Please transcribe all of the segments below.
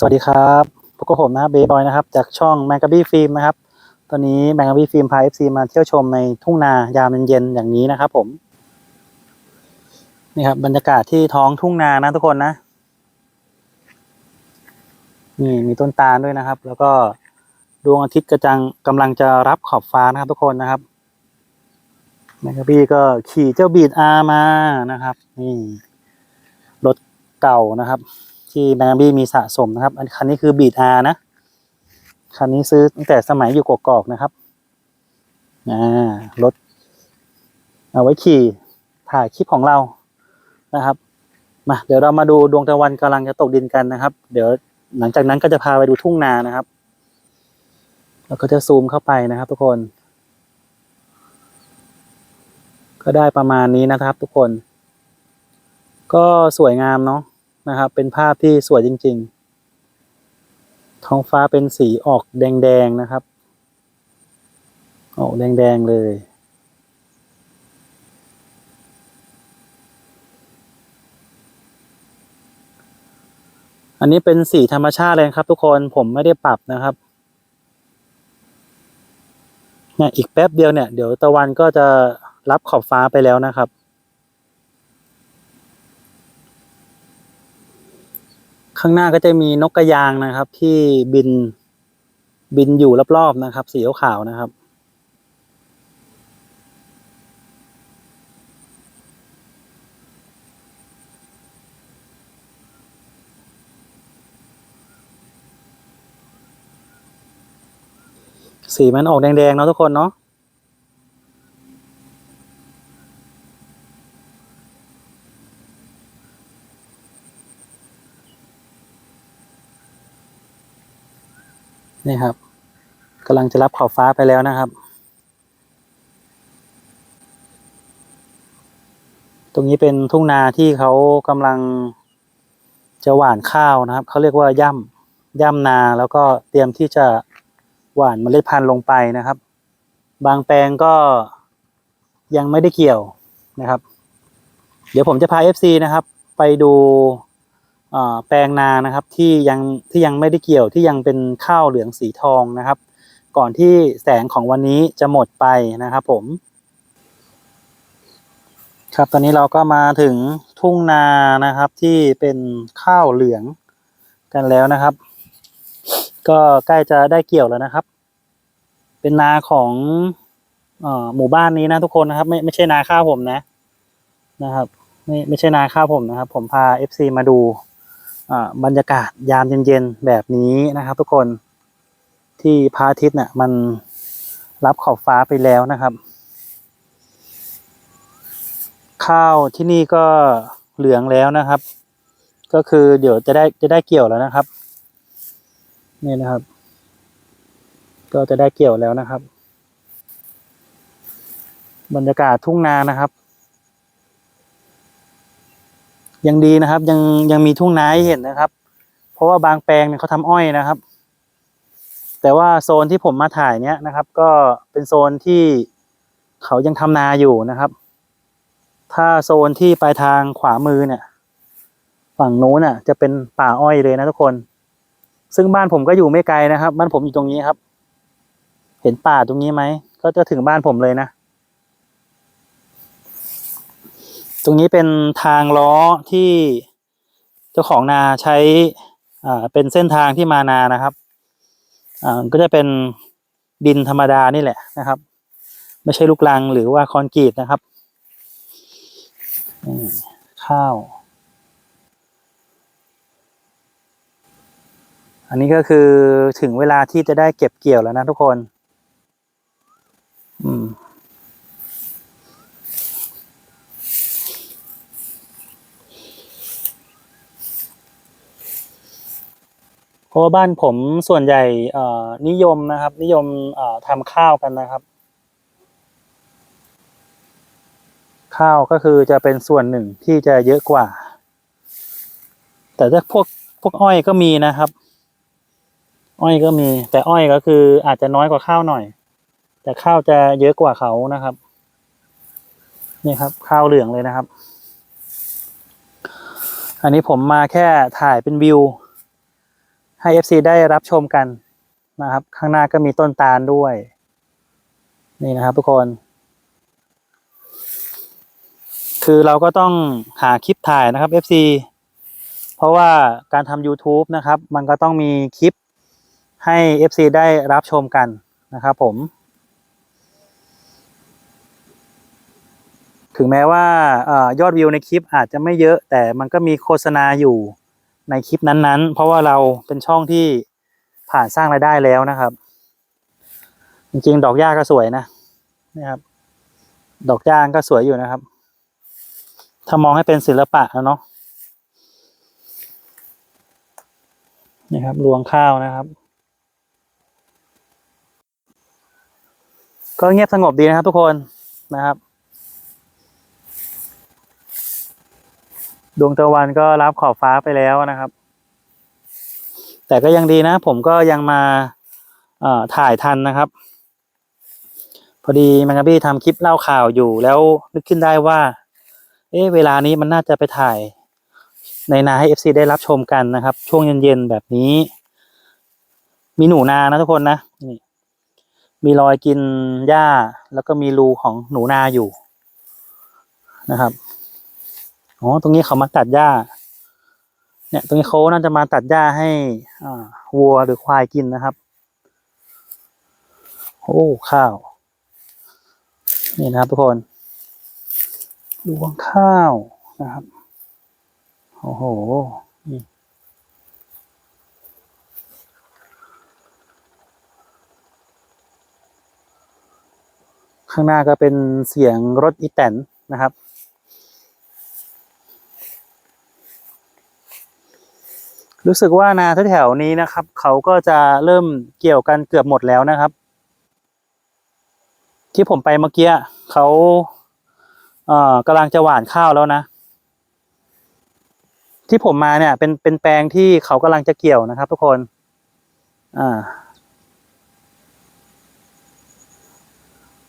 สวัสดีครับพบกับผมนะครับเบย์บอยนะครับ จากช่องแมงกะบี้ฟิล์มนะครับ ตอนนี้แมงกะบี้ฟิล์มพาเอฟซีมาเที่ยวชมในทุ่งนายามเย็นๆอย่างนี้นะครับผม นี่ครับบรรยากาศที่ท้องทุ่งนานะทุกคนนะ นี่มีต้นตาลด้วยนะครับ แล้วก็ดวงอาทิตย์กระจังกำลังจะรับขอบฟ้านะครับทุกคนนะครับแมงกะบี้ก็ขี่เจ้าบีดอามานะครับ นี่รถเก่านะครับ ที่แมงบี้มีสะสมนะครับ อันคันนี้คือบีดอานะ คันนี้ซื้อตั้งแต่สมัยอยู่กอกๆนะครับอ่ารถเอาไว้ขี่ถ่ายคลิปของเรานะครับมาเดี๋ยวเรามาดูดวงตะวันกำลังจะตกดินกันนะครับ เดี๋ยวหลังจากนั้นก็จะพาไปดูทุ่งนานะครับ แล้วก็จะซูมเข้าไปนะครับ ทุกคน ก็ได้ประมาณนี้นะครับ ทุกคน ก็สวยงามเนาะ นะครับ เป็นภาพที่สวยจริง ๆ ท้องฟ้าเป็นสีออกแดงๆนะครับ ออกแดงๆเลยอันนี้เป็นสีธรรมชาติเลยครับ ทุกคนผมไม่ได้ปรับนะครับเนี่ยอีกแป๊บเดียวเนี่ย เดี๋ยวตะวันก็จะรับขอบฟ้าไปแล้วนะครับ ข้างหน้าก็จะมีนกกระยางนะครับ ที่บินบินอยู่รอบๆนะครับ สีขาวๆนะครับสีมันออกแดงๆเนาะทุกคนเนาะ นี่ครับกำลังจะรับขอบฟ้าไปแล้วนะครับ ตรงนี้เป็นทุ่งนาที่เขากำลังจะหว่านข้าวนะครับ เขาเรียกว่าย่ำย่ำนาแล้วก็เตรียมที่จะหว่านเมล็ดพันธุ์ลงไปนะครับ บางแปลงก็ยังไม่ได้เกี่ยวนะครับ เดี๋ยวผมจะพา FC นะครับ ไปดู แปลงนานะครับที่ยังที่ยังไม่ได้เกี่ยวที่ยังเป็นข้าวเหลืองสีทองนะครับ ก่อนที่แสงของวันนี้จะหมดไปนะครับผม ครับตอนนี้เราก็มาถึงทุ่งนานะครับที่เป็นข้าวเหลืองกันแล้วนะครับ ก็ใกล้จะได้เกี่ยวแล้วนะครับ เป็นนาของอหมู่บ้านนี้นะทุกคนนะครับ ไม่ไม่ใช่นาข้าวผมนะนะครับ ไม่ไม่ใช่นาข้าวผมนะครับ ผมพา FC มาดู บรรยากาศยามเย็นๆแบบนี้นะครับ ทุกคนที่พระอาทิตย์เนี่ยมันรับขอบฟ้าไปแล้วนะครับ ข้าวที่นี่ก็เหลืองแล้วนะครับ ก็คือเดี๋ยวจะได้จะได้เกี่ยวแล้วนะครับนี่นะครับ ก็จะได้เกี่ยวแล้วนะครับ บรรยากาศทุ่งนานะครับ ยังดีนะครับ ยังยังมีทุ่งนาให้เห็นนะครับ เพราะว่าบางแปลงเนี่ยเขาทำอ้อยนะครับ แต่ว่าโซนที่ผมมาถ่ายเนี้ยนะครับ ก็เป็นโซนที่เขายังทำนาอยู่นะครับ ถ้าโซนที่ปลายทางขวามือเนี่ย ฝั่งโน้นน่ะ จะเป็นป่าอ้อยเลยนะทุกคน ซึ่งบ้านผมก็อยู่ไม่ไกลนะครับ บ้านผมอยู่ตรงนี้ครับ เห็นป่าตรงนี้ไหมก็จะถึงบ้านผมเลยนะ ตรงนี้เป็นทางล้อที่เจ้าของนาใช้อ่าเป็นเส้นทางที่มานานะครับอ่าก็จะเป็นดินธรรมดานี่แหละนะครับ ไม่ใช่ลูกรังหรือว่าคอนกรีตนะครับข้าว อันนี้ก็คือถึงเวลาที่จะได้เก็บเกี่ยวแล้วนะทุกคน อืม ราะว่าบ้านผมส่วนใหญ่เอ่อนิยมนะครับ นิยมเอ่อทำข้าวกันนะครับ ข้าวก็คือจะเป็นส่วนหนึ่งที่จะเยอะกว่า แต่ถ้าพวกพวกอ้อยก็มีนะครับ อ้อยก็มี แต่อ้อยก็คืออาจจะน้อยกว่าข้าวหน่อย แต่ข้าวจะเยอะกว่าเขานะครับนี่ครับ ข้าวเหลืองเลยนะครับ อันนี้ผมมาแค่ถ่ายเป็นวิว ให้ FC ได้รับชมกันนะครับ ข้างหน้าก็มีต้นตาลด้วย นี่นะครับทุกคน คือเราก็ต้องหาคลิปถ่ายนะครับ FC เพราะว่าการทำ YouTube นะครับ มันก็ต้องมีคลิปให้ FC ได้รับชมกันนะครับผม ถึงแม้ว่ายอดวิวในคลิปอาจจะไม่เยอะแต่มันก็มีโฆษณาอยู่ ในคลิปนั้นๆ เพราะว่าเราเป็นช่องที่ผ่านสร้างรายได้แล้วนะครับ จริงๆ ดอกหญ้าก็สวยนะนะครับ ดอกหญ้าก็สวยอยู่นะครับ ถ้ามองให้เป็นศิลปะแล้วเนาะนี่ครับรวงข้าวนะครับ ก็เงียบสงบดีนะครับทุกคนนะครับ ดวงตะวันก็รับขอบฟ้าไปแล้วนะครับ แต่ก็ยังดีนะ ผมก็ยังมาถ่ายทันนะครับ พอดีแมงกะบี้ทำคลิปเล่าข่าวอยู่แล้วนึกขึ้นได้ว่า เอ๊ะเวลานี้มันน่าจะไปถ่าย ในนาให้ FC ได้รับชมกันนะครับ ช่วงเย็นๆแบบนี้ มีหนูนานะทุกคนนะนี่มีรอยกินหญ้า แล้วก็มีรูของหนูนาอยู่นะครับ อ๋อตรงนี้เขามาตัดหญ้า เนี่ย ตรงนี้เขาน่าจะมาตัดหญ้าให้อ่าวัวหรือควายกินนะครับ โอ้ข้าว นี่นะครับทุกคนรวงข้าวนะครับ โอ้โหนี่ข้างหน้าก็เป็นเสียงรถอีแตนนะครับ รู้สึกว่านาแถวๆนี้นะครับ เขาก็จะเริ่มเกี่ยวกันเกือบหมดแล้วนะครับ ที่ผมไปเมื่อกี้เขาเอ่อกำลังจะหว่านข้าวแล้วนะ ที่ผมมาเนี่ย เป็นเป็นแปลงที่เขากำลังจะเกี่ยวนะครับ ทุกคน อ่า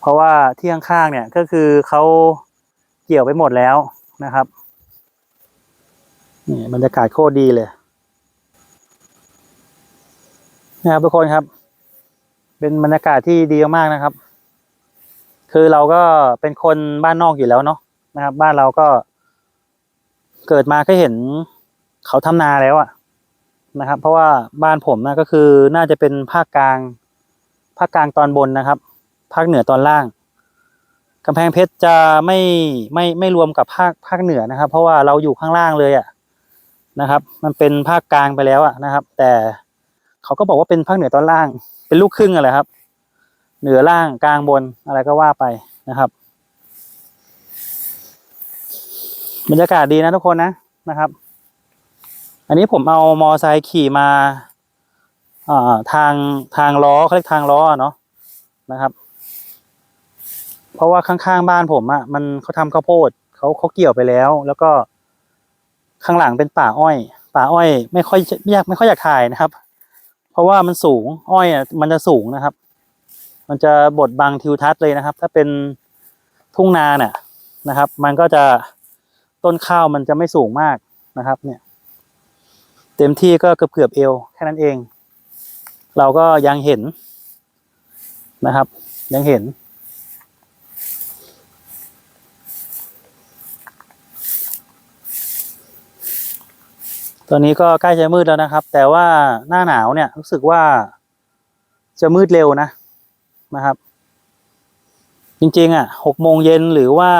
เพราะว่าที่ข้างๆเนี่ยก็คือเขาเกี่ยวไปหมดแล้วนะครับนี่บรรยากาศโคตรดีเลย นะครับทุกคนครับ เป็นบรรยากาศที่ดีมากนะครับ คือเราก็เป็นคนบ้านนอกอยู่แล้วเนาะนะครับ บ้านเราก็ เกิดมาก็เห็นเขาทำนาแล้วอะนะครับ เพราะว่าบ้านผมนะก็คือน่าจะเป็นภาคกลาง ภาคกลางตอนบนนะครับ ภาคเหนือตอนล่างกำแพงเพชรจะไม่ไม่ไม่รวมกับภาคภาคเหนือนะครับ เพราะว่าเราอยู่ข้างล่างเลยอะนะครับ มันเป็นภาคกลางไปแล้วอะนะครับ แต่ เขาก็บอกว่าเป็นภาคเหนือตอนล่าง เป็นลูกครึ่งอะไรครับ เหนือล่างกลางบนอะไรก็ว่าไปนะครับบรรยากาศดีนะทุกคนนะนะครับ อันนี้ผมเอามอไซค์ขี่มาทางทางล้อเขาเรียกทางล้อเนาะนะครับ เพราะว่าข้างๆบ้านผมอะ่ะมันเขาทำข้าวโพดเขาเขาเกี่ยวไปแล้ว แล้วก็ข้างหลังเป็นป่าอ้อย ป่าอ้อย ไม่ค่อยไม่อยากไม่ค่อยอยากถ่ายนะครับ เพราะว่ามันสูงอ้อยอะมันจะสูงนะครับ มันจะบดบังทิวทัศน์เลยนะครับ ถ้าเป็นทุ่งนาเนี่ยนะครับ มันก็จะต้นข้าวมันจะไม่สูงมากนะครับ เนี่ย เต็มที่ก็เกือบเกือบเอวแค่นั้นเอง เราก็ยังเห็นนะครับ ยังเห็น ตอนนี้ก็ใกล้จะมืดแล้วนะครับ แต่ว่าหน้าหนาวเนี่ยรู้สึกว่าจะมืดเร็วนะนะครับ จริงๆอะหกโมงเย็นหรือว่า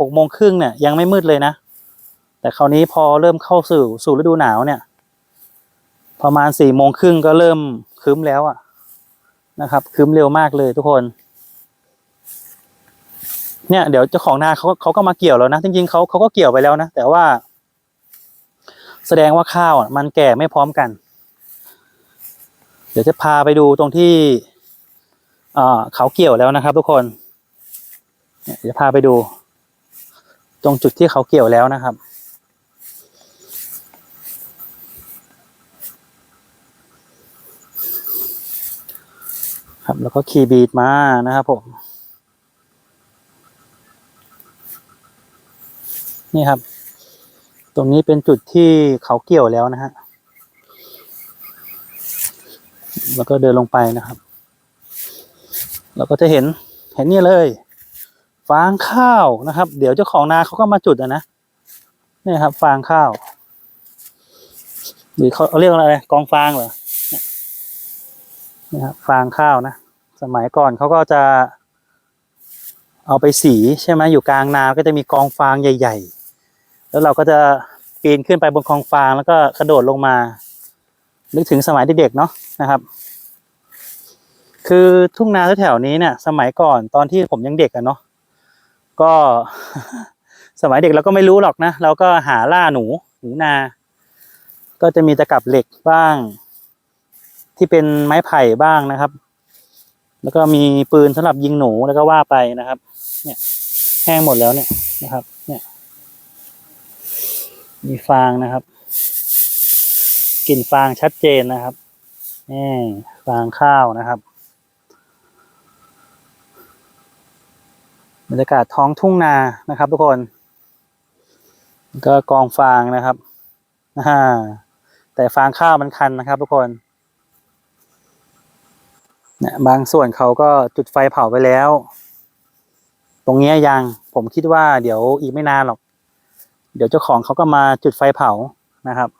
หกโมงครึ่งเนี่ยยังไม่มืดเลยนะ แต่คราวนี้พอเริ่มเข้าสู่สู่ฤดูหนาวเนี่ย ประมาณสี่โมงครึ่งก็เริ่มครึ้มแล้วอะนะครับครึ้มเร็วมากเลยทุกคน เนี่ยเดี๋ยวเจ้าของนาเขาเขาก็มาเกี่ยวแล้วนะจริงๆเขาเขาก็เกี่ยวไปแล้วนะแต่ว่า แสดงว่าข้าวมันแก่ไม่พร้อมกัน เดี๋ยวจะพาไปดูตรงที่เขาเกี่ยวแล้วนะครับ ทุกคนเนี่ยเดี๋ยวพาไปดู ตรงจุดที่เขาเกี่ยวแล้วนะครับครับแล้วก็คีย์บีดมานะครับผมนี่ครับ ตรงนี้เป็นจุดที่เขาเกี่ยวแล้วนะฮะ แล้วก็เดินลงไปนะครับ เราก็จะเห็นเห็นนี่เลยฟางข้าวนะครับ เดี๋ยวเจ้าของนาเขาก็มาจุดอะนะนี่ครับ ฟางข้าว หรือเขาเรียกอะไรกองฟางเหรอนี่ยนี่ครับฟางข้าวนะ สมัยก่อนเขาก็จะ เอาไปสีใช่ไหมอยู่กลางนาก็จะมีกองฟางใหญ่ ๆ แล้วเราก็จะปีนขึ้นไปบนกองฟางแล้วก็กระโดดลงมา นึกถึงสมัยเด็กๆเนาะนะครับ คือทุ่งนาแถวนี้เนี่ย สมัยก่อนตอนที่ผมยังเด็กอะเนาะก็สมัยเด็กเราก็ไม่รู้หรอกนะเราก็หาล่าหนูหนูนา ก็จะมีตะกับเหล็กบ้าง ที่เป็นไม้ไผ่บ้างนะครับ แล้วก็มีปืนสำหรับยิงหนูแล้วก็ว่าไปนะครับ เนี่ย แห้งหมดแล้วเนี่ยนะครับ เนี่ย มีฟางนะครับกลิ่นฟางชัดเจนนะครับนี่ฟางข้าวนะครับบรรยากาศท้องทุ่งนานะครับทุกคน ก็กองฟางนะครับอ่าแต่ฟางข้าวมันคันนะครับ ทุกคนเนี่ยบางส่วนเขาก็จุดไฟเผาไปแล้ว ตรงนี้ยยังผมคิดว่าเดี๋ยวอีกไม่นานหรอก เดี๋ยวเจ้าของเขาก็มาจุดไฟเผานะครับ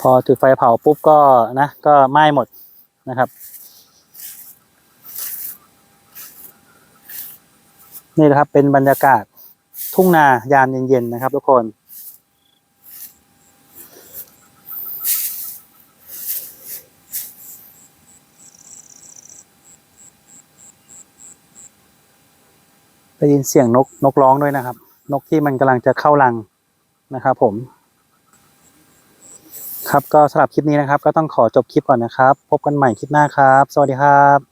พอจุดไฟเผาปุ๊บก็นะก็ไหม้หมดนะครับ นี่นะครับเป็นบรรยากาศทุ่งนายามเย็นๆนะครับ ทุกคน ได้ยินเสียงนกนกร้องด้วยนะครับ นกที่มันกำลังจะเข้ารังนะครับ ผม ครับก็สำหรับคลิปนี้นะครับ ก็ต้องขอจบคลิปก่อนนะครับ พบกันใหม่คลิปหน้าครับ สวัสดีครับ